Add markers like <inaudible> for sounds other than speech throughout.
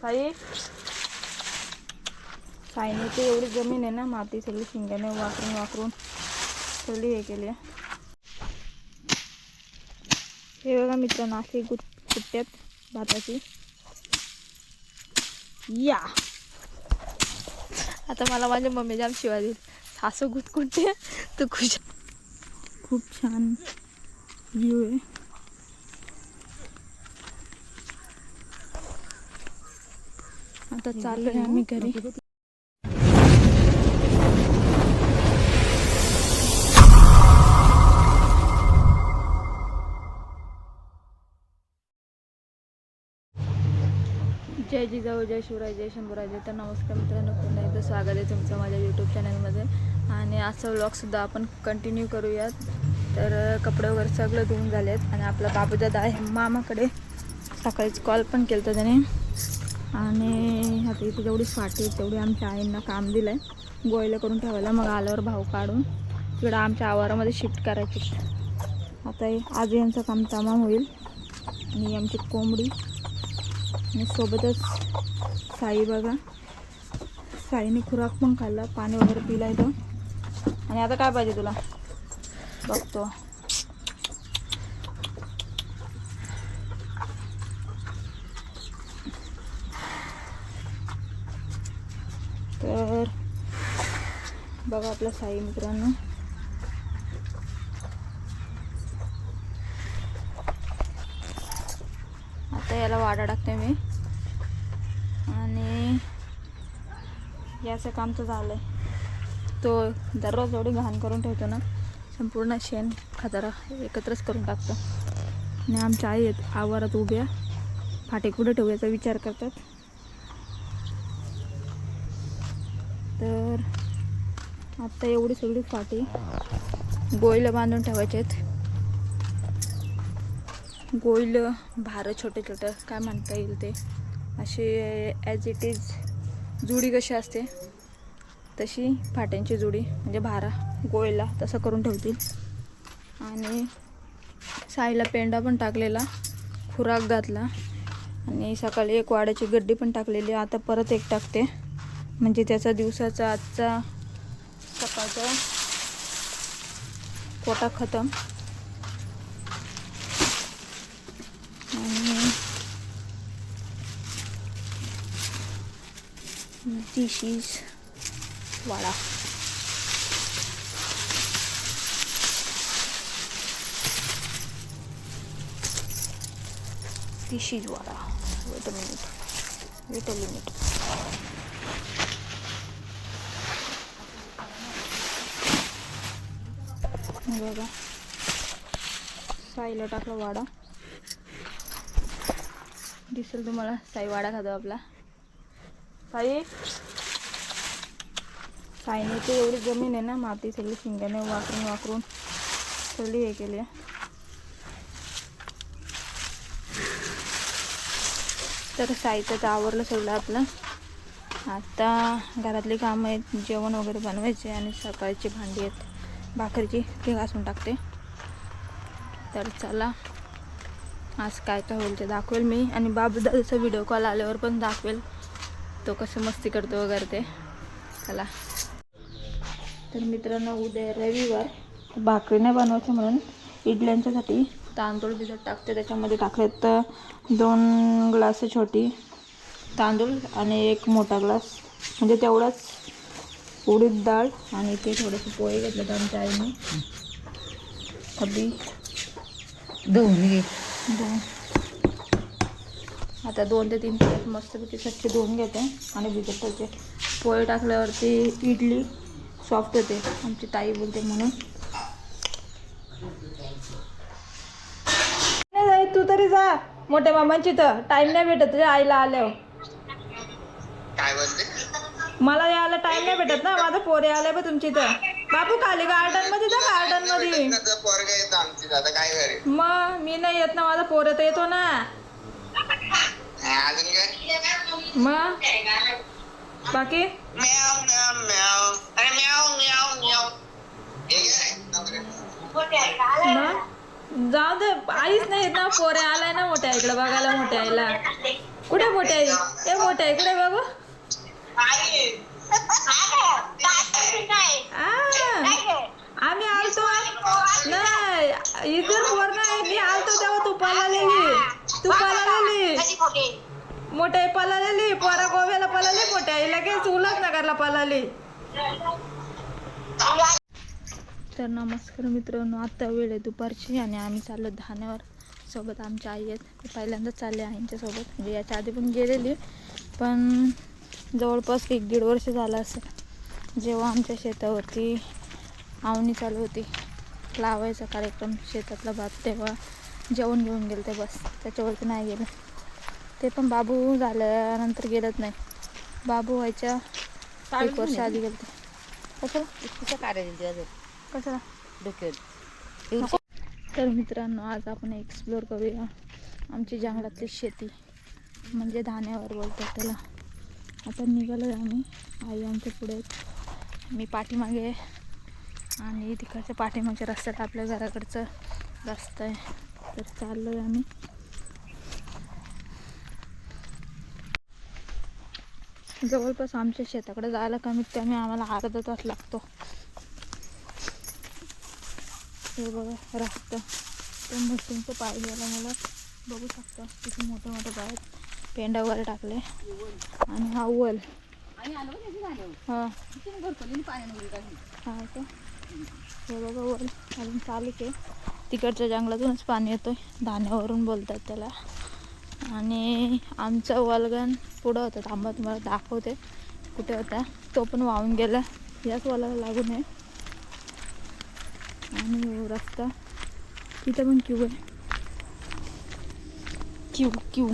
साई साईने ते एवढी जमीन आहे ना माती सगळी शिंग्याने वाकरून वाकरून सगळी हे केली आहे. हे बघा मित्रांनो अशी गुट कुट्ट्यात भाताची. या. आता मला माझ्या मम्मी जाम शिवाय देईल सासू गुटकुट्टे तू खुश खूप छान. व्ह्यू आहे. आता चाललोय आम्ही घरी. जय जिजाऊ जय शिवराय जय शंभूराय जय तर नमस्कार मित्रांनो पुन्हा एकदा स्वागत आहे तुमचं माझ्या यूट्यूब चॅनलमध्ये आणि आजचा व्लॉगसुद्धा आपण कंटिन्यू करूयात. तर कपडे वगैरे सगळं धुवून झाले आहेत आणि आपला बाबूदादा आहे मामाकडे. सकाळीच कॉल पण केलं होता त्याने. आणि आता इथे जेवढी फाटी तेवढी आमच्या आईंना काम दिलं आहे गोयला करून ठेवायला मग आल्यावर भाव काढून तिकडं आमच्या आवारामध्ये शिफ्ट करायची. आता आज यांचं काम तमाम होईल. आणि आमची कोंबडी. आणि सोबतच साई बघा. साईने खुराक पण खाल्ला पाणी वगैरे पिला इथं. आणि आता काय पाहिजे तुला? बघतो. तर बघा आपला साई मित्रांनो. आता याला वाडा टाकते मी. आणि याचं काम तर झालं आहे तो दररोज एवढी घाण करून ठेवतो ना संपूर्ण शेण खतारा एकत्रच करून टाकतो. आणि आमच्या आई आवारात उभ्या फाटे कुठे ठेवू याचा विचार करतात तर आत्ता एवढी सगळी फाटी गोईला बांधून ठेवायचे आहेत. गोईल भारं छोटे छोटे काय म्हणता येईल ते? असे ॲज इट इज जुडी कशी असते? तशी फाट्यांची जुडी म्हणजे भारा गोळीला तसं करून ठेवतील. आणि साईला पेंडा पण टाकलेला खुराक घातला. आणि सकाळी एक वाड्याची गड्डी पण टाकलेली आता परत एक टाकते. म्हणजे त्याचा दिवसाचा आजचा सकाळचा कोटा खतम. आणि this is wada. This is wada. Wait a minute wait a minute बघा. साईला टाकला वाडा. दिसेल तुम्हाला? साई वाडा खातो आपला. साई? साईने ते एवढी जमीन आहे ना माती सगळी शिंग्याने वाकरून वाकरून सगळी हे केली आहे. तर साईचं आवरलं सगळं आपलं. आता घरातली कामं आहेत जेवण वगैरे बनवायचे आणि सकाळची भांडी आहेत. भाकरीची ती घासून टाकते. तर चला. आज काय काय होईल ते दाखवेल मी. आणि बाबू दादाचा व्हिडिओ कॉल आल्यावर पण दाखवेल. तो कसं मस्ती करतो वगैरे ते. चला. तर मित्रांनो उद्या रविवार. भाकरी नाही बनवायची म्हणून इडल्यांच्यासाठी तांदूळ भिजत टाकते. त्याच्यामध्ये टाकलेत तर दोन ग्लास छोटी तांदूळ आणि एक मोठा ग्लास. म्हणजे तेवढाच. उडीद डाळ आणि ते थोडेसे पोहे घेतले आमच्या आईने. अगदी धुवून घे दोन. आता दोन ते तीन प्लेट मस्तपैकी स्वच्छ धुवून घेते. आणि भिजत ठेवते पोहे टाकल्यावरती इडली सॉफ्ट होते. आमची ताई बोलते म्हणून. नाही जाई, तू तरी जा. मोठ्या मामांची तर. टाईम नाही भेटत तुझ्या आईला आल्यावर. काय बोलते? मला टाइम नाही भेटत ना? माझं पोरे आलंय बघ तुमची तर बापू खाली गार्डनमध्ये जा गार्डनमध्ये. पोरग येत आमची आता काय मग मी नाही येत ना माझा पोरे तर येतो ना. अजून काय मग? बाकी? म्याव म्याव म्याव अरे म्याव म्याव म्याव मग? जाऊ दे आईच नाही ना पोरे आलाय ना मोठ्या इकडे बघायला मोठ्या आईला. कुठे मोठ्या आई? ए मोठ्या इकडे बघू. आम्ही आलतो. नाही. इतर पोर नाही. मी आलतो तेव्हा तू पळालेली. तू पळालेली. मोठे पळालेली. पोरा गोव्याला पळाली. मोठे लगेच उल्हासनगरला पळाली. तर नमस्कार मित्रांनो. आता वेळ आहे दुपारची आणि आम्ही चाललो धान्यावर. सोबत आमच्या आई आहेत. पहिल्यांदाच चालले आईंच्या सोबत म्हणजे याच्या आधी पण गेलेली. पण जवळपास एक दीड वर्ष झालं असं. जेव्हा आमच्या शेतावरती आवणी चालू होती लावायचा कार्यक्रम शेतातला भात तेव्हा जेवण घेऊन गेलं ते बस त्याच्यावरती नाही गेलं. ते पण बाबू झाल्यानंतर गेलंच नाही. बाबू व्हायच्या एक वर्ष आधी गेलं. ते कशाला? कशाला? डोक्यात. तर मित्रांनो आज आपण एक्सप्लोअर करूया आमची जंगलातली शेती. म्हणजे धान्यावर बोलतात त्याला. आता निघालो आहे आम्ही. आई आमच्या पुढे मी पाठीमागे आणि तिकडच्या पाठीमागच्या रस्त्यात आपल्या घराकडचं रस्ता आहे. तर चाललो आहे आम्ही. जवळपास आमच्या शेताकडे जायला कमीत कमी आम्हाला अर्धा तास लागतो. हे बघा रस्ता. त्या मशीनचं पाय घ्यायला मला बघू शकता किती मोठे मोठे पाय आहेत. पेंडा वगैरे टाकले. आणि हा वल हा. हा का? हे बघा वल अजून चालूच आहे. तिकडच्या जंगलातूनच पाणी येतोय. धान्यावरून बोलतात त्याला. आणि आमचं वलगण पुढं होतं. थांबा तुम्हाला दाखवते. कुठे होता? तो पण वाहून गेला. याच वलाला लागून आहे आणि रस्ता. तिथं पण क्यू आहे. Queue queue.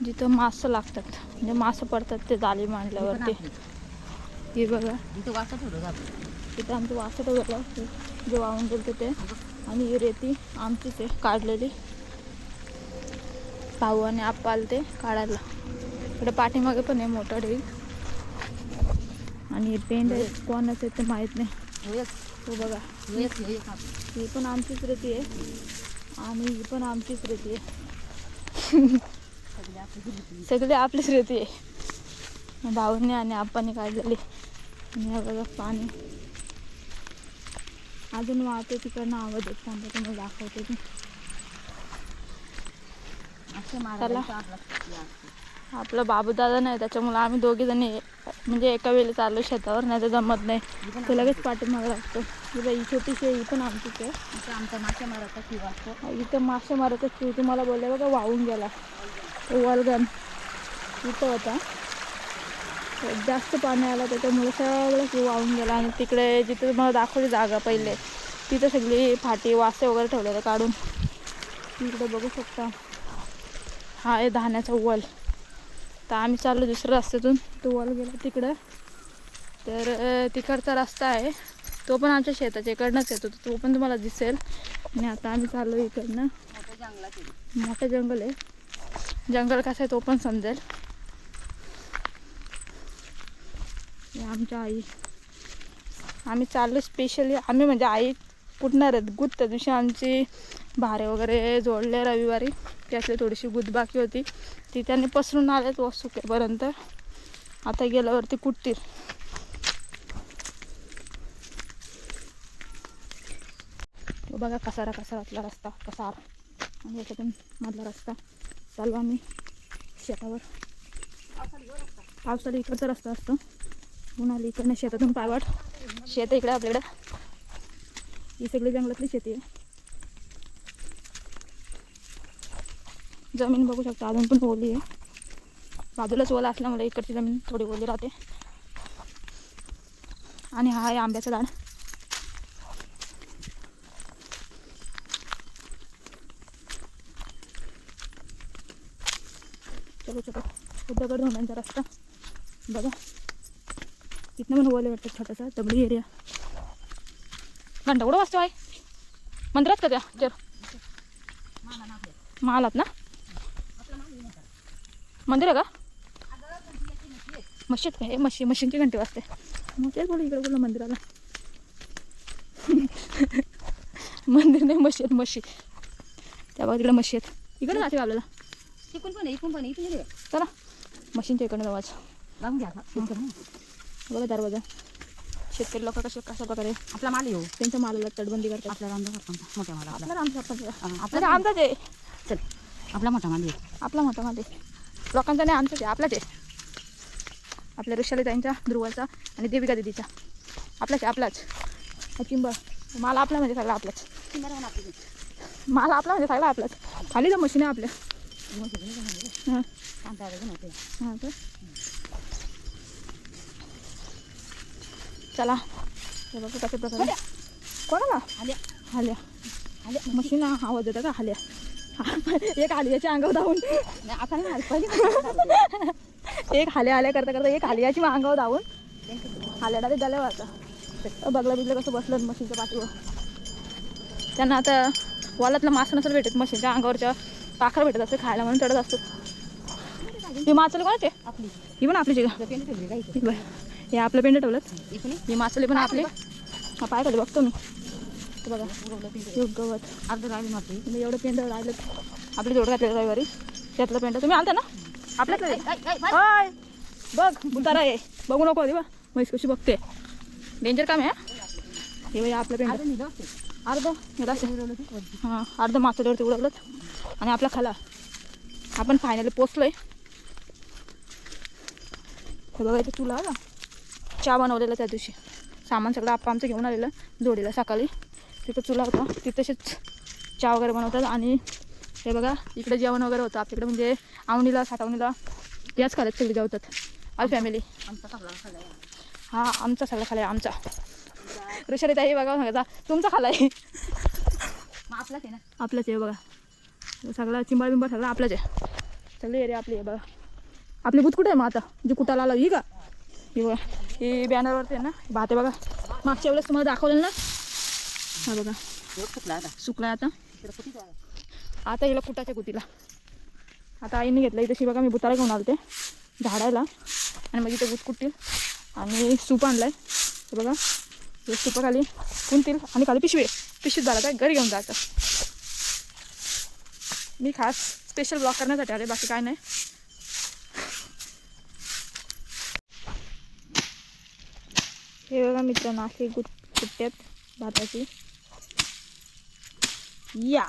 जिथं मासं लागतात म्हणजे मासं पडतात ते जाळी मांडल्यावरती हे बघा? तिथं आमचं वासट गेलं जे वाहून गेलं ते. आणि ही रेती आमचीच आहे काढलेली. भाऊ आणि आप्पा आले ते काढायला. इकडे पाठीमागे पण आहे मोठा ढीग. आणि पेंड आहे कोणाच आहे ते माहीत नाही. हो तो बघा. ही पण आमचीच रेती आहे. आणि ही पण आमचीच रेती आहे. <laughs> सगळे आपलीच रेती आहे भाऊंनी आणि आप्पांनी काढलेली आणि बघा पाणी. अजून वाहते तिकडनं आवाज येत थांबा तुम्ही दाखवते ती आपला. आपला बाबू दादा नाही त्याच्यामुळे आम्ही दोघे जणी म्हणजे एका वेळी चाललो शेतावर नाही तर जमत नाही. तो लगेच पाठीमागे लागतो. बाई ही छोटीशी आहे, ही पण आमचीच आहे. आमचा मासे मारायचा किंवा इथं मासे मारतच तू तुम्हाला बोलले बघा वाहून गेला. तो इथं होता. जास्त पाणी आलं त्याच्यामुळे सगळं वाहून गेला. आणि तिकडे जिथे मला दाखवली जागा पहिले तिथं सगळी फाटी वासे वगैरे ठेवलेले काढून. तिकडे बघू शकता. हा आहे धान्याचा वल. तर आम्ही चाललो दुसऱ्या रस्त्यातून. तो वल गेला तिकडं. तर तिकडचा रस्ता आहे. तो पण आमच्या शेताच्या इकडनंच येतो. तर तो पण तुम्हाला दिसेल. आणि आता आम्ही चाललो इकडनं. मोठं जंगल आहे. जंगल कसं आहे तो पण समजेल. आमच्या आई. आम्ही चाललो स्पेशली आम्ही म्हणजे आई फुटणार आहेत. गुत त्या दिवशी आमची भारे वगैरे जोडले रविवारी. त्यातली थोडीशी गुद बाकी होती. ती त्यांनी पसरून आल्यात व सुकेपर्यंत आता गेल्यावरती कुटतील तो बघा कसारा कसारातला रस्ता कसा आणि याच्यातून मधला रस्ता. चालू आम्ही शेतावर. पावसाला इकडचा रस्ता असतो. उन्हाळी इकडनं शेतातून पायवाट. शेत इकडे आपल्याकडं. ही सगळी जंगलातली शेती आहे. जमीन बघू शकता अजून पण ओली आहे. बाजूलाच ओला असल्यामुळे इकडची जमीन थोडी ओली राहते. आणि हा आहे आंब्याचं झाड चलो चलो दगड धोंड्यांचा रस्ता. बघा. तिथनं पण ओले वाटतं छोटासा दगडी एरिया घंटा कुठं वाजतो आहे मंदिरात का त्या? जर. महालात ना? मंदिर आहे का? मशीद काय हे? मशी मशीनची घंटी वाजते. मग तेच बोलू इकडे बोललं मंदिराला. मंदिर नाही मशीद मशी त्या बघा तिकडे मशी आहेत इकडे जाते आपल्याला? तिकून पण आहे, इकून पण आहे, ये. चला. मशीनच्या इकडनं जावाचं लावून घ्या. बघा दरवाजा शेतकरी लोक कसे कशा प्रकारे आपला माल येऊ. त्यांच्या मालाला तटबंदी करतात. आपला रामदा सरपंच मोठ्या माला आपला आपला राम सरपंच हा, आपला आपला आमचाच आहे. चल आपला मोठा माल आपला मोठा मध्ये लोकांचा नाही आमचाच आहे. आपलाच आहे. आपल्या ऋषाली ताईंचा ध्रुवाचा आणि देविका दिदीचा. आपलाच आहे आपलाच. हा चिंबा. माल आपला म्हणजे सगळा आपलाच. माल आपला म्हणजे सगळा आपलाच. खाली तर मशीन आहे आपल्या. चला. हे बघा कशा प्रकारे. कोणाला? आल्या. हाल्या आल्या. मशीन आवाज येतं का? हाल्या एक हालियाच्या अंगावर धावून. आता नाही एक हाल्या आल्या करता करता एक हालियाची अंगावर धावून हाल्याला ते गल्या आता बगला बिगलं कसं बसलं मशीनच्या पाठीवर. त्यांना आता वालातलं मासं नसेल भेटत मशीनच्या अंगावरच्या पाखर भेटत असते खायला म्हणून चढत असतात. ही माचले कोणाचे? आपली. ही पण आपलीच आहे? ही आपलं पेंड ठेवलं? ही माचले पण आपले? हा पाय खाली बघतो मी. ते बघा. गवत. अर्ध राहिली मारते तुम्ही एवढं पेंड राहिलं. आपली जोड घातलेलं रविवारी. त्यातलं पेंड तुम्ही आलता ना? आपल्यातलं. हाय. बघ उतारा आहे. बघू नको आधी बा म्हैस कशी बघते. डेंजर काम आहे हा. बाई आपलं पेंड अर्ध हे. हां अर्ध माथ्यावरती उडवलं आणि आपला खाला. आपण फायनली पोचलोय हे बघा इथे चुला का चहा बनवलेला त्या दिवशी. सामान सगळं आपण आमचं घेऊन आलेलं जोडीला सकाळी. तिथं चुला होता. तिथं तसेच चहा वगैरे बनवतात. आणि हे बघा इकडे जेवण वगैरे होतं. आपल्याकडे म्हणजे आवणीला साठवणीला याच खाल्यात सगळे जेवतात. ऑल फॅमिली आमचा सगळा आहे. हा आमचा सगळा खाला आहे आमचा. ऋषारी ताई बघा सांगायचा तुमचा खाला आहे आपलाच आहे ना? आपलंच आहे बघा. सगळा चिंबा बिंबा सगळा आपलाच आहे. सगळी एरिया आपली आहे बघा. आपली बूथ कुठे आहे मग आता? जी कुटाला आला ही का? ही बघा ही बॅनरवरती आहे ना भात आहे बघा. मागच्या वेळेस तुम्हाला दाखवलं ना? हा बघा. सुकला आता. सुकला आता आता हिला कुटाच्या कुतीला आता आईने घेतलं इथं शिवा मी बुतारा घेऊन आलते झाडायला. आणि मग इथं बुत कुटतील. आणि सूप आणलाय. हे बघा हे सुपाखाली कुंतील आणि खाली पिशवी. पिशवीत झाला काय? घरी घेऊन जायचं. मी खास स्पेशल ब्लॉक करण्यासाठी आले बाकी काय नाही. हे बघा मित्रांनो असे गुट कुट्ट्यात भाताची. या.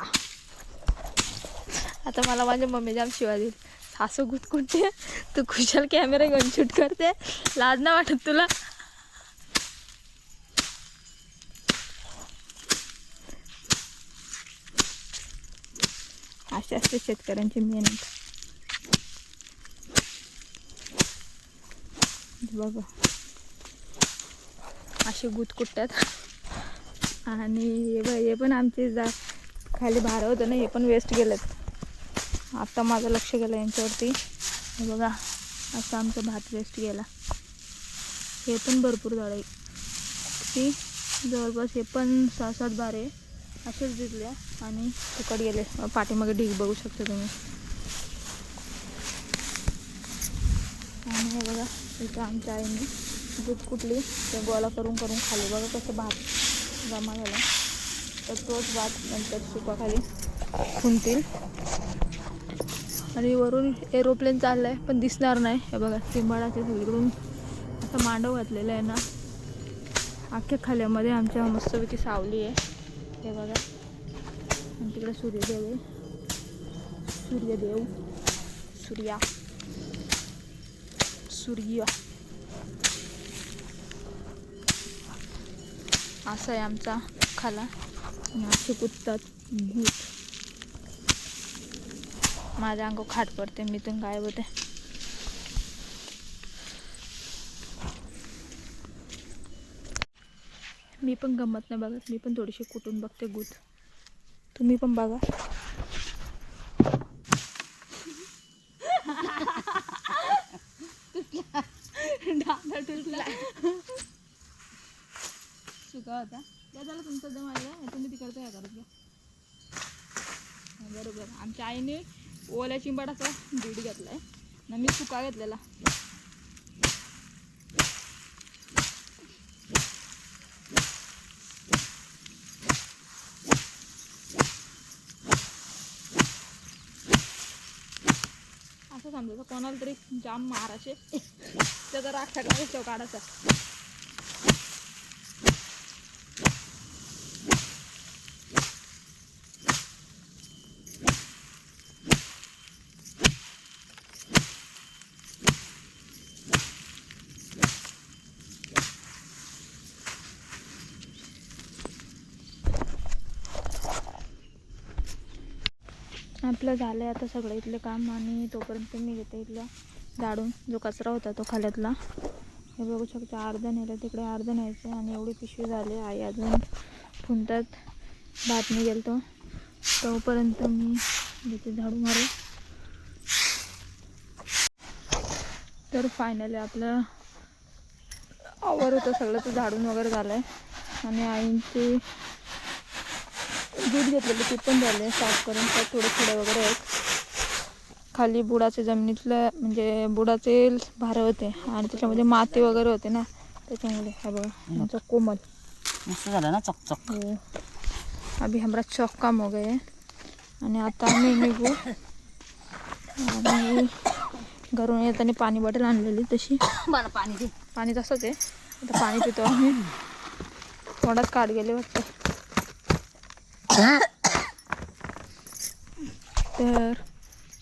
आता मला माझ्या मम्मी जाम शिवा देईल सासू गुटकुटते तू खुशाल कॅमेरा घेऊन शूट करते. लाज ना वाटत तुला? असे असते शेतकऱ्यांची मेहनत. बघा. असे गुतकुट्ट्यात आणि हे हे पण आमचे जा खाली भार होतं ना हे पण वेस्ट गेलं आत्ता माझं लक्ष गेलं यांच्यावरती. हे बघा असं आमचा भात वेस्ट गेला. हे पण भरपूर झाडं आहे ती जवळपास हे पण सहा सात बारे असेच दिसल्या आणि फुकट गेले. पाठीमागे ढीग बघू शकता तुम्ही. आणि हे बघा इथं आमच्या आईने दूध कुठली? ते गोळा करून करून खाली. बघा कसं भात जमा झाला. तर तोच भात नंतर सुपाखाली खुंतील आणि वरून एरोप्लेन चाललं आहे पण दिसणार नाही. हे बघा सिंबाळाच्या सगळीकडून असं मांडव घातलेलं आहे ना. अख्ख्या खाल्यामध्ये आमच्या मस्तपैकी सावली आहे. हे बघा. आणि तिकडे सूर्यदेव आहे. सूर्यदेव. सूर्या. सूर्य. असा आहे आमचा खाला. आणि असे कुत्तात भूत. माझ्या अंग खाट पडते मी तर गायब होते. मी पण गमत नाही बघत मी पण थोडीशी कुटून बघते गुत तुम्ही पण बघा. सुका होता. त्या झालं तुमचं जमायला आलं. तुम्ही तिकडचं काय करत घ्या. बरोबर. आमच्या आईने ओल्या चिंबाडाचा बीड घेतलाय. ना मी सुका घेतलेला. असं समजायचं. कोणाला तरी जाम मारायचे. त्याचा राग सगळा काढायचा आपलं झालं आहे आता सगळं इथलं काम आणि तोपर्यंत मी घेते इथलं झाडून जो कचरा होता तो खाल्यातला. हे बघू शकता अर्धा नेलं तिकडे अर्धा न्यायचं आणि एवढी पिशवी झाली. आई अजून फुंतात भात मी गेलतो. तोपर्यंत मी घेते झाडू मारू. तर फायनली आपलं आवर होतं सगळं ते झाडून वगैरे झालं आहे आणि आईंची दूध घेतलेलं ते पण झाले साफ करून त्यात थोडे थोडे वगैरे आहेत. खाली बुडाचे जमिनीतलं म्हणजे बुडाचे भारे होते आणि त्याच्यामध्ये माती वगैरे होते ना त्याच्यामुळे हा बघा आमचा कोमल. मस्त झालं ना चकचक. हो. अभी हमारा चौक काम हो गए. आणि आता आम्ही निघू. आणि घरून येताना पाणी बॉटल आणलेली तशी. मला पाणी दे. पाणी तसंच आहे. आता पाणी पितो आम्ही. थोडाच काढ गेले वाटतं. तर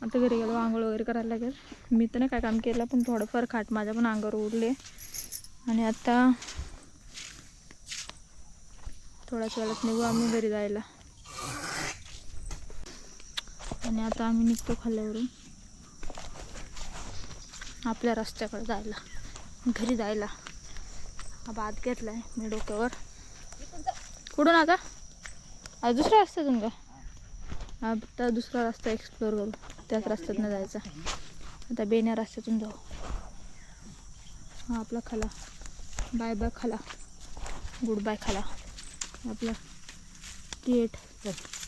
आता घरी गेलो आंघोळ वगैरे करायला लागेल. मी तर नाही काय काम केलं पण थोडंफार खाट माझ्या पण अंगावर उडले. आणि आता थोड्याच वेळात निघू आम्ही घरी जायला. आणि आता आम्ही निघतो खाल्ल्यावरून. आपल्या रस्त्याकडे जायला. घरी जायला. हा भात घेतलाय मी डोक्यावर. कुठून आता? आज दुसरा रस्त्यातून का आता दुसरा रस्ता एक्सप्लोअर करू. त्याच रस्त्यातनं जायचा. आता बेण्या रस्त्यातून जाऊ. हा आपला खाला. बाय बाय खाला. गुड बाय खाला. आपला गेट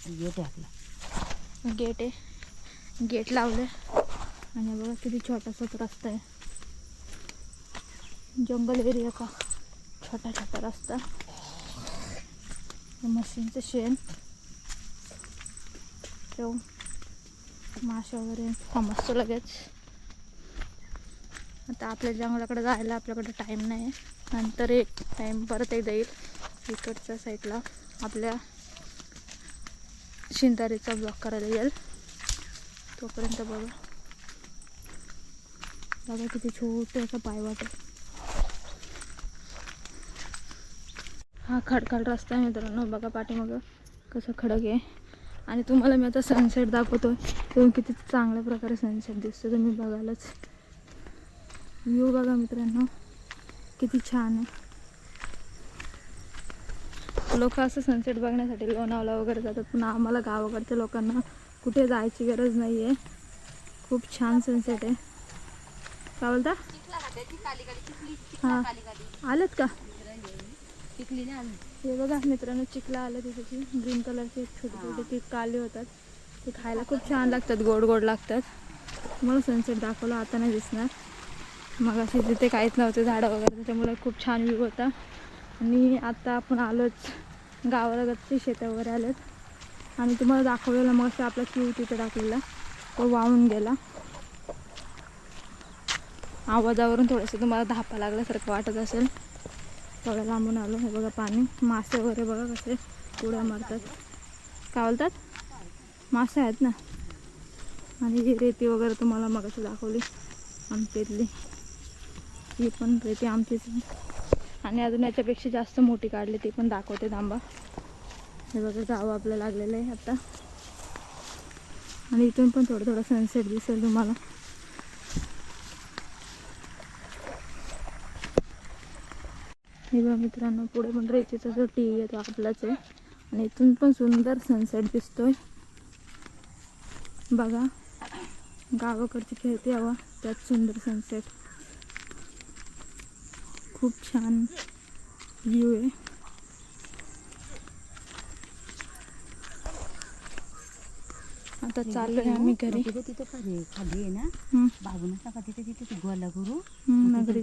येते आपलं. गेट आहे. गेट लावलं आणि बघा किती छोटासाच रस्ता आहे. जंगल एरिया का? छोटा छोटा रस्ता. म्हशींचं शेण. ठेव. माशा वगैरे. समजतो लगेच. आता आपल्या जंगलाकडे जायला आपल्याकडे टाईम नाही नंतर एक टाईम परत एकदा येईल. इकडच्या साईडला आपल्या शिंदारीचा ब्लॉक करायला येईल. तोपर्यंत बघा. बघा किती छोटं असं पाय वाटेल. हा खडखड रस्ता आहे मित्रांनो. बघा पाठीमागं कसं खडक आहे. आणि तुम्हाला मी आता सनसेट दाखवतो तेव्हा किती चांगल्या प्रकारे सनसेट दिसतो तुम्ही बघायलाच व्ह्यू बघा मित्रांनो. किती छान आहे. लोक असं सनसेट बघण्यासाठी लोणावळा वगैरे जातात. पण आम्हाला गावाकडच्या लोकांना कुठे जायची गरज नाही आहे खूप छान सनसेट आहे. काय बोलता हां. आलेत का? ना आम्ही हे बघा मित्रांनो चिकला आलं तिथे ग्रीन कलरचे छोटे छोटे ते काले होतात. ते खायला खूप छान लागतात गोड गोड लागतात. मला सनसेट दाखवलं आता नाही दिसणार. मग असे तिथे काहीच नव्हते झाडं वगैरे त्याच्यामुळे खूप छान व्ह्यू होता. आणि आता आपण आलोच गावालगतचे शेतं वगैरे आलेत. आणि तुम्हाला दाखवलेला मग असं आपला क्यू तिथे टाकलेला. तो वाहून गेला. आवाजावरून थोडंसं तुम्हाला धापा लागल्यासारखं वाटत असेल. थोडं लांबून आलो हे बघा पाणी. मासे वगैरे बघा कसे उड्या मारतात. काय बोलतात? मासे आहेत ना? आणि ही रेती वगैरे तुम्हाला मग दाखवली आमच्या इथली ही पण रेती आमचीच आणि अजून याच्यापेक्षा जास्त मोठी काढली ती पण दाखवते तांबा हे बघा जावं आपलं लागलेलं आहे आता. आणि इथून पण थोडं थोडं सनसेट दिसेल तुम्हाला. हे बघा मित्रांनो पुढे पण रेतीचा जो टी येतो आपलाच आहे. आणि इथून पण सुंदर सनसेट दिसतोय. बघा गावाकडची खेळती हवा त्यात सुंदर सनसेट खूप छान व्ह्यू आहे. आता चाललोय आम्ही घरी. तिथे खाली आहे ना नका तिथे तिथे गोला नगरी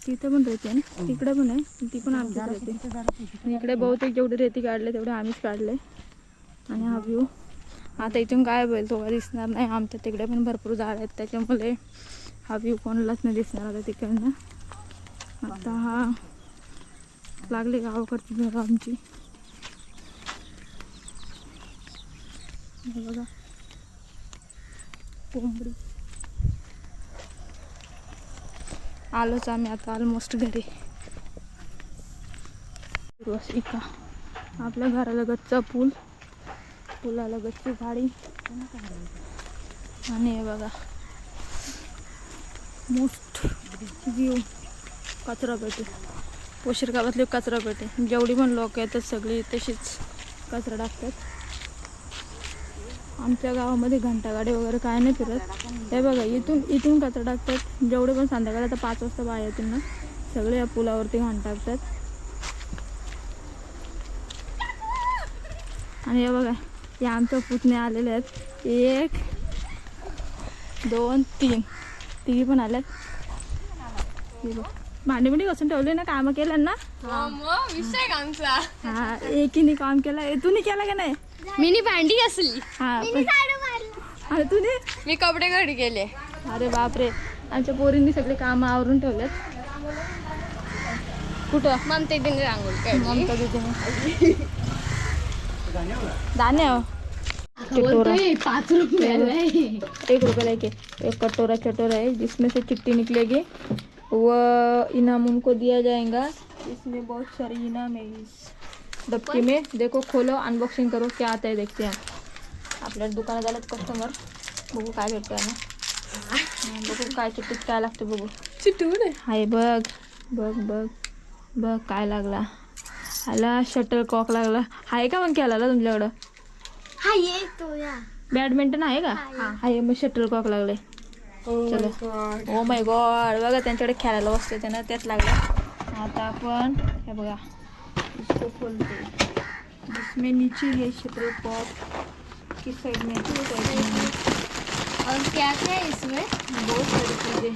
तिथे पण रेती आहे ना तिकडे पण आहे ती पण रेती आणि इकडे बहुतेक जेवढे रेती काढले तेवढे आम्हीच काढले. आणि हा व्ह्यू आता इथून काय होईल तो दिसणार नाही. आमच्या तिकडे पण भरपूर झाड आहेत त्याच्यामुळे हा व्ह्यू कोणालाच नाही दिसणार आता तिकडनं. आता हा लागली गावाकडची घरं आमची. बघा. कोंबडी. आलोच आम्ही आता ऑलमोस्ट घरी. एका. आपल्या घरालगतचा पूल. पुलालगतची गाडी आणि हे बघा. मोस्ट व्ह्यू कचरा पेटी. पोशीर गावातली कचरा पेटी. जेवढी पण लोक येतात सगळी तशीच कचरा टाकतात. आमच्या गावामध्ये घंटागाडी वगैरे काय नाही फिरत. हे बघा इथून इथून कचरा टाकतात. जेवढे पण संध्याकाळी आता पाच वाजता बाहेर येतील ना सगळे या पुलावरती घाण टाकतात. आणि हे बघा हे आमच्या पुतणे आलेले आहेत. एक दोन तीन. तिघी पण आल्यात. भांडी बिंडी घासून ठेवले ना कामं केलं ना? हा एकीने काम केलं तूने केलं का नाही? मिनी भांडी असली. हा पण- अरे तुने मी कपडे घडी केले. अरे बापरे. आमच्या पोरींनी सगळे कामं आवरून ठेवलेत. कुठं? ममता दिन रांगोळी काढली ममता दीदीने दाने हो. चटोरा पाच रुपये एक रुपये लेके एक कटोरा चटोरा है जिसमें से चिट्ठी निकलेगी वह इनाम उनको दिया जाएगा. इसमें बहुत सारे इनाम है. इस डब्बी में. देखो खोलो अनबॉक्सिंग करो क्या आता है देखते हैं. आपल्या दुकानात आल्यात कस्टमर बघू काय भेटतं ना बघू काय चिठ्ठीत काय लागतं बघू. चिटून हाय बघ. बघ बघ. बघ काय लागला. आला शटल कॉक लागला. आहे का मग केला तुमच्याकडं? हा ये तो या. बॅडमिंटन आहे का? आहे मग शटल कॉक लागले चलो. ओ माय गॉड बघा त्यांच्याकडे खेळायला बसते त्यांना त्यात लागला आता आपण हे बघा. इसको खोलते जिसमें नीचे है शटल कॉक किस साइड में में। और क्या क्या है इसमें? बहुत सारी चीज़ें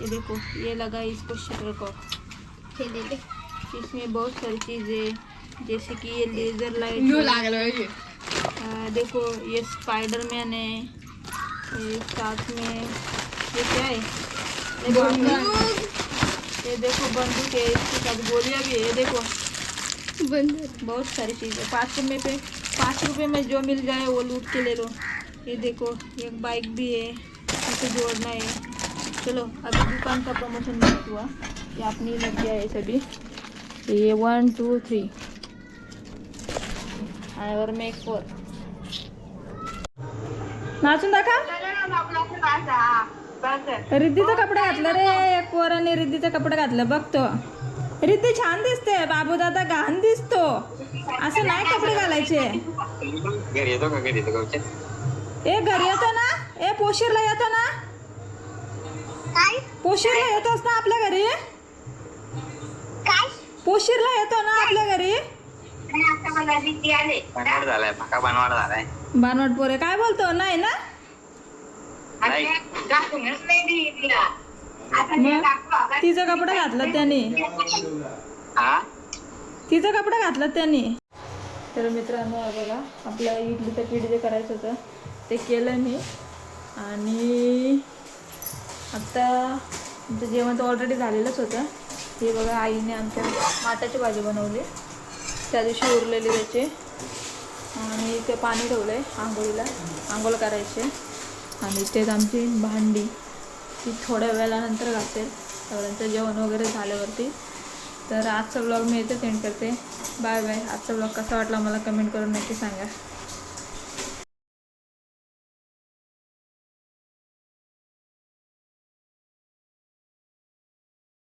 ये देखो ये लगा है इसको शटल कॉक दे दे इसमें बहुत सारी चीज़ें जैसे कि ये लेज़र लाइट आ, देखो ये स्पाइडरमैन है ये साथ में ये क्या है? ये ये देखो बंदूक है इसके साथ गोलियाँ भी है देखो। बंद बहुत सारी चीज़ें। पाँच रुपये पे पाँच रुपये में जो मिल जाए वो लूट के ले लो। ये देखो एक बाइक भी है इसे जोड़ना है। चलो अभी दुकान का प्रमोशन नहीं हुआ। ये आपने लग गया है सभी। ये वन टू थ्री और में एक फोर नाचून दाखा। रिद्धीचा कपडा घातला रे एक पोराने रिद्धीचा कपडा घातला बघतो। रिद्धी छान दिसते बाबू दादा घाण दिसतो. असं नाही कपडे घालायचे. घरी येतो का? घरी येतो का ए घरी येतो ना? ए पोशीरला येतो ना? पोशीरला येतोस ना आपल्या घरी? पोशीरला येतो ना आपल्या घरी? झालाय झालाय. बानवट पोरे काय बोलतो? नाही ना? नाही. मग? तिचा कपडा घातला त्याने. हा तिचा कपडा घातला त्याने. तर मित्रांनो बघा आपल्या इडलीचं पीठ जे करायचं होतं ते केलं मी. आणि आत्ता आमचं जेवण तर ऑलरेडी झालेलंच होतं. हे बघा आईने आमच्या माटाची भाजी बनवली. त्या दिवशी उरलेली त्याचे. आणि ते पाणी ठेवलं आहे आंघोळीला आंघोळ करायचे. आणि तेच आमची भांडी. ती थोड्या वेळानंतर घासेल सगळ्यांचं जेवण वगैरे झाल्यावरती. तर आजचा ब्लॉग मी येते सेंड करते. बाय बाय आजचा ब्लॉग कसा वाटला मला कमेंट करून नक्की सांगा.